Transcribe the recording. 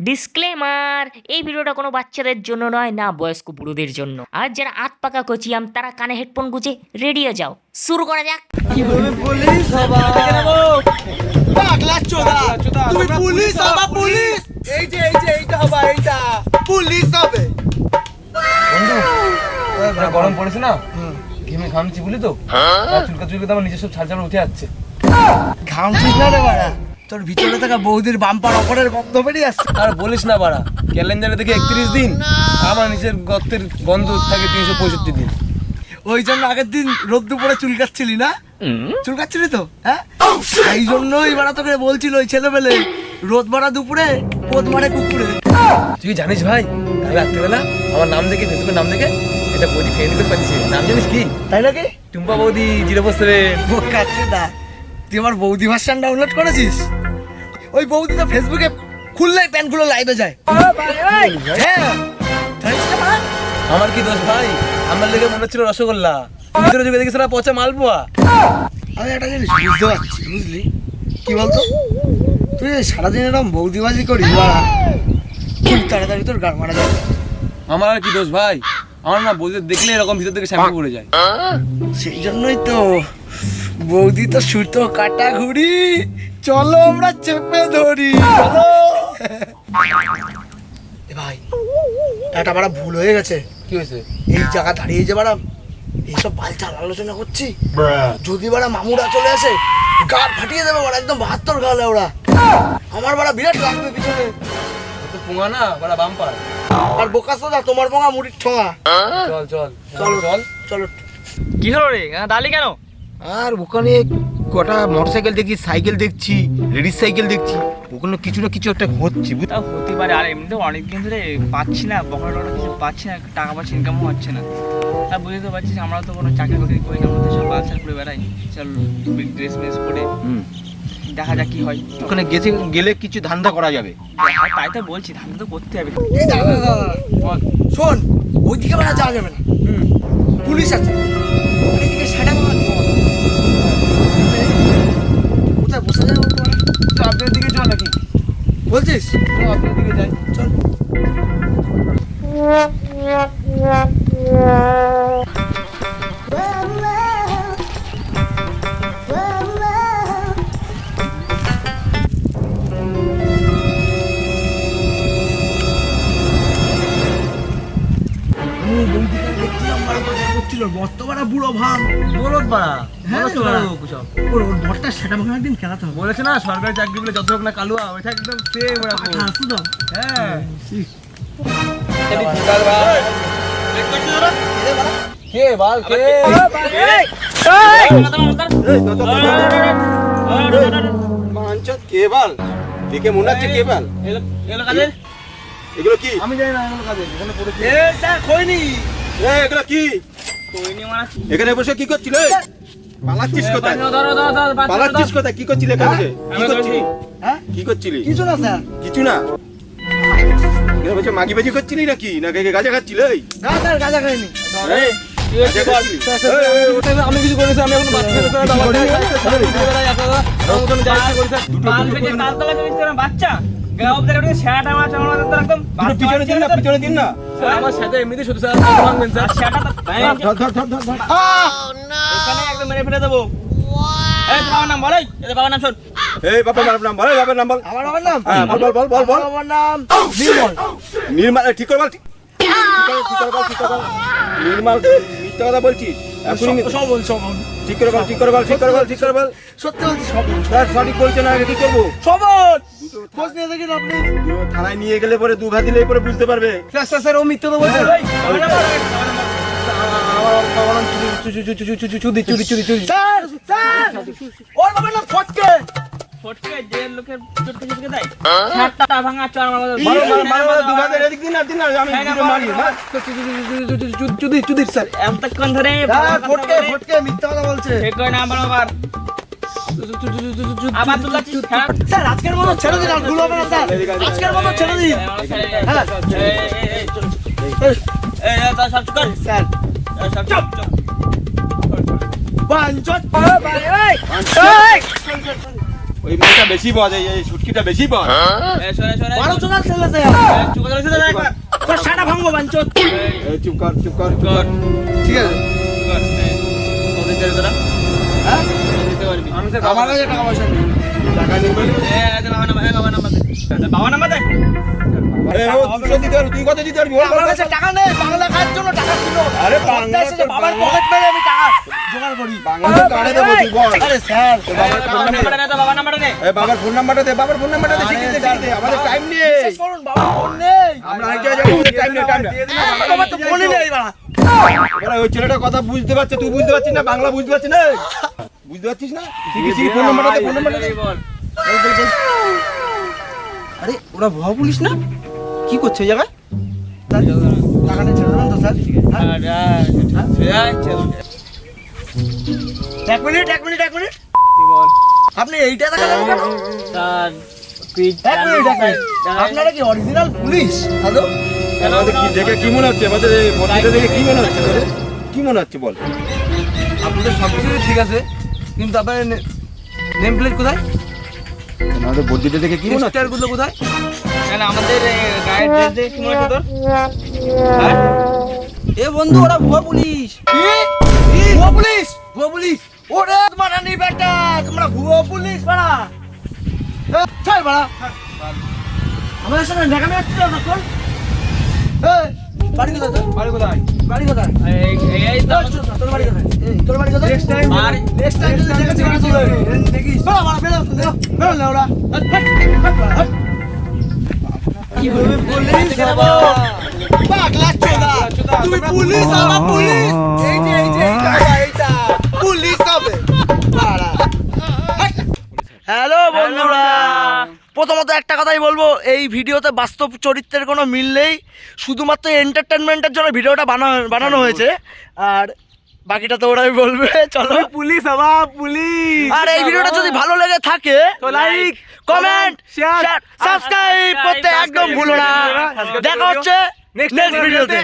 Disclaimer এই ভিডিওটা কোনো বাচ্চাদের জন্য নয় না বয়স্ক বুড়োদের জন্য। আর যারা আত পাকা কচিয়াম তারা কানে হেডফোন গুজে রেডি হয়ে যাও। শুরু করা যাক। পাগলা চোদা তুমি পুলিশ হবা পুলিশ! এই যে এই যে এইটা হবা এইটা। পুলিশ হবে। যা গরম পড়েছে না? ঘেমে ঘামছি বুঝলি তো? আর চুলকা আমার নিজের সব চামড়া উঠে যাচ্ছে ঘামছিস না রে বাড়া। তোর ভিতরে থাকা বৌদির বাম্পার অপরের গন্ধ বেরিয়ে আসছে। আর বলিস না বাড়া ক্যালেন্ডারে দেখে একত্রিশ দিন আমার নিজের গর্তের গন্ধ থাকে তিনশো পঁয়ষট্টি দিন। ওই জন্য আগের দিন রোদ দুপুরে চুল চুলকাচ্ছিলি না? চুল চুলকাচ্ছিলি তো হ্যাঁ? এই জন্যই বাড়া তোকে বলছিল ওই ছেলেবেলে রোদ মারা দুপুরে পোদ মারে কুকুরে। তুই জানিস ভাই? কাল রাত্রিবেলা আমার নাম দেখে ফেসবুকের নাম দেখে এটা বৌদি ফ্রেন্ড রিকোয়েস্ট পাঠিয়েছে। নাম জানিস কি? তাই নাকি? টুম্পা বৌদি জিরো বোকাচ্ছে দা তুই আমার বৌদি ভার্সান ডাউনলোড করেছিস? ওই বৌদি তো ফেসবুকে খুললেই প্যান্টগুলো লাইভে যায়। হ্যাঁ? আমার কি দোষ ভাই? আমার লেগে মনে হচ্ছিল রসগোল্লা। ভিতরে যুগে দেখেছিল পচা মালপোয়া আমি একটা জিনিস বুঝতে পারছি বুঝলি? কি বলতো? তুই সারাদিন এরকম বৌদিবাজি করিস খুব তাড়াতাড়ি তোর গাড় মারা যাবে। আমার আর কি দোষ ভাই? আমার না বৌদি দেখলে এরকম ভিতর থেকে শ্যাম্পু পড়ে যায়। সেই জন্যই তো বৌদি তো সুতো কাটা ঘুড়ি চলো আমরা চেপে ধরি। চলো। এ ভাই এটা বাড়া ভুল হয়ে গেছে। কি হয়েছে? এই জায়গা দাঁড়িয়ে যে বাড়া এইসব বালচাল আলোচনা করছি। যদি বাড়া মামুরা চলে আসে গাড় ফাটিয়ে দেবে বাড়া একদম বাহাত্তর গালে ওরা। আমার বাড়া বিরাট লাগবে পিছনে। পোঙা না বড়া বাম্পার। আর বোকাস না তোমার বোঙা মুড়ির ঠোঙা। চল চল। চলো চল। চলো কি হলো রে? দালি কেন? আর ওখানে কটা মোটরসাইকেল দেখছি সাইকেল দেখছি লেডিস সাইকেল দেখছি ওখানে কিছু না কিছু একটা হচ্ছে তা হতে পারে আর এমনিতেও অনেকদিন ধরে পাচ্ছি না বকরা টকরা কিছু পাচ্ছি না টাকা পয়সা ইনকামও হচ্ছে না। তা বুঝতে তো পারছিস আমরা তো কোনো চাকরি বাকরি করি না আমাদের সব বাচ্চা করে বেড়াই। চল ড্রেস মেস পরে। হুম। দেখা যাক কি হয়। ওখানে গেছে গেলে কিছু ধান্দা করা যাবে। আর তাই তো বলছি ধান্দা তো করতে হবে। এই ওই দিকে। শোন ওইদিকে বেড়া যাওয়া যাবে না। পুলিশ আছে। কোথায় বসে যাবে আপনার দিকে চল নাকি? বলছিস? আপনার দিকে যাই। চল। বুড়ো ভাব বলত বাড়া হ্যাঁ, বলত বাড়া। কুসব ওর ওর বরটা সেটা ভাঙা একদিন খেলাতে হবে। বলেছে না সরকারি চাকরি বলে যত হোক না কালুয়া ওইটা একদম সেম এরকম হ্যাঁ। কে বাল কে? মানচত কেবল দেখে মনে হচ্ছে কেবল এগুলো কি? আমি জানি না এগুলো কাজে। এখানে পড়েছে। এ স্যার খইনি এ, এগুলো কি? এখানে বসে কি করছিল পালাচ্ছিস কোথায় পালাচ্ছিস কি করছিলে এখানে কি আমি করছিলি হ্যাঁ কি করছিলি কিছু না স্যার কিছু না এখানে বসে মাগি বাজি করছিলি নাকি না কে গাজা খাচ্ছিল না স্যার গাঁজা খাইনি হ্যাঁ? আমি কিছু করেছি আমি এখন নির্মাল একদম দেবো। বাবার নাম নাম শোন। এই নাম নাম বল। আমার নাম? হ্যাঁ, বল বল বল বল নাম নির্মল। ঠিক করে বল ঠিক বল ঠিক কথা বলছিস? সবল সবল ঠিক করে বল ঠিক করে বল ঠিক করে বল ঠিক করে বল সত্যি বলছি সবল স্যার সঠিক বলছে না কি করব সবল খোঁজ নিয়ে দেখেন আপনি থানায় নিয়ে গেলে পরে দুঘা দিলে পরে বুঝতে পারবে স্যার স্যার স্যার ও মিথ্যে তো বলছে চুদি চুদি চুদি চুদি চুদি স্যার স্যার ওর বাবার নাম ফটকে ফটকে যে লোকের চোট থেকে দেয় সাতটা ভাঙা চর মারো মারো মারো মারো মারো, দু ঘা দিলে এদিক দিন না দিন না আমি হ্যাঁ, দুটো মারি চুদি চুদি স্যার এতক্ষণ ধরে ফটকে ফটকে মিথ্যা কথা বলছে ঠিক করে না আবার আবার আবার তুই যাচ্ছিস হ্যাঁ স্যার আজকের মতো ছেড়ে দিন আর ভুল হবে না স্যার আজকের মতো ছেড়ে দিন হ্যাঁ স্যার বাঞ্চত ওই মালটা বেশি পাওয়া যায় এই শুটকিটা বেশি পাওয়া যায় বারো জনের ছেলে চুপ করে শুনে দেখ। একবার তোর সাটা ভাঙবো বাঞ্চত এই চুপ কর চুপ কর কর ঠিক আছে। কর এই, কত হ্যাঁ? কত দিতে পারবি আমার কাছে টাকা পয়সা নেই। টাকা নেই বাবা নাম্বার দে। বাবা নাম্বার দে। তুই কত দিতে পারবি? আমার কাছে টাকা নেই বাংলা খাওয়ার জন্য টাকা ছিল। আরে বাংলা বাবার পকেট মেরে আমি টাকা জোগাড় করি। বাংলা কারে দেবো তুই বল। আরে স্যার বাবার ফোন নাম্বারটা দে বাবা নাম্বারটা দে। এই বাবার ফোন নাম্বারটা দে বাবার ফোন নাম্বারটা দে আরে দে স্যার, দে আমাদের টাইম নেই। বিশ্বাস করুন বাবার ফোন নেই। আমরা আগে যাব টাইম নেই টাইম নেই। বাবার তো ফোনই নেই বাড়া এবার ওই ছেলেটা কথা বুঝতে পারছে তুই বুঝতে পারছিস না বাংলা বুঝতে পারছিস না? বুঝতে পারছিস না? শিখি শিখি ফোন নাম্বারটা দে ফোন নাম্বারটা দে। বল। আরে ওরা ভুয়া পুলিশ না? কি করছে এই জায়গায়। নিয়ে ছেড়ে দেবেন তো স্যার? হ্যাঁ? এক মিনিট এক মিনিট এক মিনিট। বল? আপনি এইটা দেখালেন কেন? স্যার এক মিনিট এক মিনিট। আপনারা কি অরিজিনাল পুলিশ হ্যালো আমাদের কি দেখে কি মনে হচ্ছে? আমাদের এই বডিটা দেখে কি মনে হচ্ছে? কি মনে হচ্ছে বল? আপনাদের সব কিছু ঠিক আছে কিন্তু আপনার নেম প্লেট কোথায়? আমাদের বডিটা দেখে কি মনে হচ্ছে? গুলো কোথায়? কেন আমাদের এ, গায়ের ড্রেস দেখে কি মনে হচ্ছে তোর? এ বন্ধু ওরা ভুয়া পুলিশ। কি? ভুয়ো পুলিশ ভুয়ো পুলিশ। ওরে মারানি বেটা তোমরা ভুয়ো পুলিশ বাড়া চল বাড়া আমাদের সঙ্গে দেখানো হচ্ছিল তখন এই, বাড়ি কোথায় বাড়ি কোথায়? বাড়ি কোথায়? এই এই এই তো তোর তোর বাড়ি কোথায়? তোর বাড়ি কোথায়? Next time- নেক্সট টাইম যদি দেখাচ্ছি বাড়া চলে দেখিস বেরো বাড়া, বেরো, বেরো, বেরো না ওরা। হাট, হাট, হাট বাড়া, হাট। পাগলা চোদা। তুমি পুলিশ আমার পুলিশ। এই যে এই যে এইটা এইটা পুলিশ হবে। বাড়া। হ্যালো বন্ধুরা। প্রথমত একটা কথাই বলব এই ভিডিওতে বাস্তব চরিত্রের কোনো মিল নেই। শুধুমাত্র এন্টারটেনমেন্টের জন্য ভিডিওটা বানানো বানানো হয়েছে। আর বাকিটা তো ওরাই বলবে চলো। পুলিশ আবার পুলিশ। আর এই ভিডিওটা যদি ভালো লেগে থাকে তো লাইক কমেন্ট শেয়ার সাবস্ক্রাইব করতে একদম ভুলো না। দেখা হচ্ছে নেক্সট ভিডিওতে